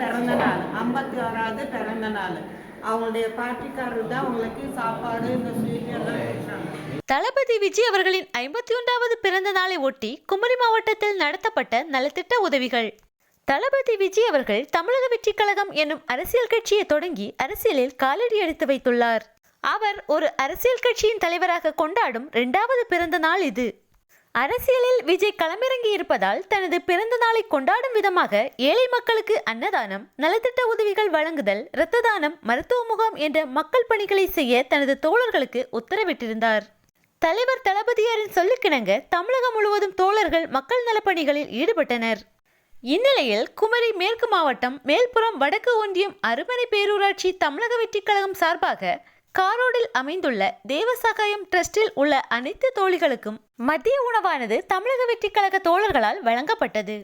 பிறந்த நாள் ஐம்பத்தி ஆறாவது பிறந்த நாள் அவங்களுடைய பார்ட்டிக்காரர் தான் அவங்களுக்கு சாப்பாடு இந்த ஸ்வீட் எல்லாம் கொடுக்குறாங்க தளபதி விஜய் அவர்களின் ஐம்பத்தி ஒன்றாவது பிறந்த நாளை ஒட்டி குமரி மாவட்டத்தில் நடத்தப்பட்ட நலத்திட்ட உதவிகள். தளபதி விஜய் அவர்கள் தமிழக வெற்றி கழகம் என்னும் அரசியல் கட்சியை தொடங்கி அரசியலில் காலடி எடுத்து வைத்துள்ளார். அவர் ஒரு அரசியல் கட்சியின் தலைவராக கொண்டாடும் இரண்டாவது பிறந்த நாள் இது. அரசியலில் விஜய் களமிறங்கி இருப்பதால் தனது பிறந்த நாளை கொண்டாடும் விதமாக ஏழை மக்களுக்கு அன்னதானம் நலத்திட்ட உதவிகள் வழங்குதல் இரத்த தானம் மருத்துவ முகாம் என்ற மக்கள் பணிகளை செய்ய தனது தோழர்களுக்கு உத்தரவிட்டிருந்தார். தலைவர் தளபதியாரின் சொல்லுக்கிணங்க தமிழகம் முழுவதும் தோழர்கள் மக்கள் நலப்பணிகளில் ஈடுபட்டனர். இந்நிலையில் குமரி மேற்கு மாவட்டம் மேல்புறம் வடக்கு ஒன்றியம் அருமனை பேரூராட்சி தமிழக வெற்றிக் கழகம் சார்பாக காரோடில் அமைந்துள்ள தேவசகாயம் ட்ரஸ்டில் உள்ள அனைத்து தோழிகளுக்கும் மதிய உணவானது தமிழக வெற்றிக் கழக தோழர்களால் வழங்கப்பட்டது.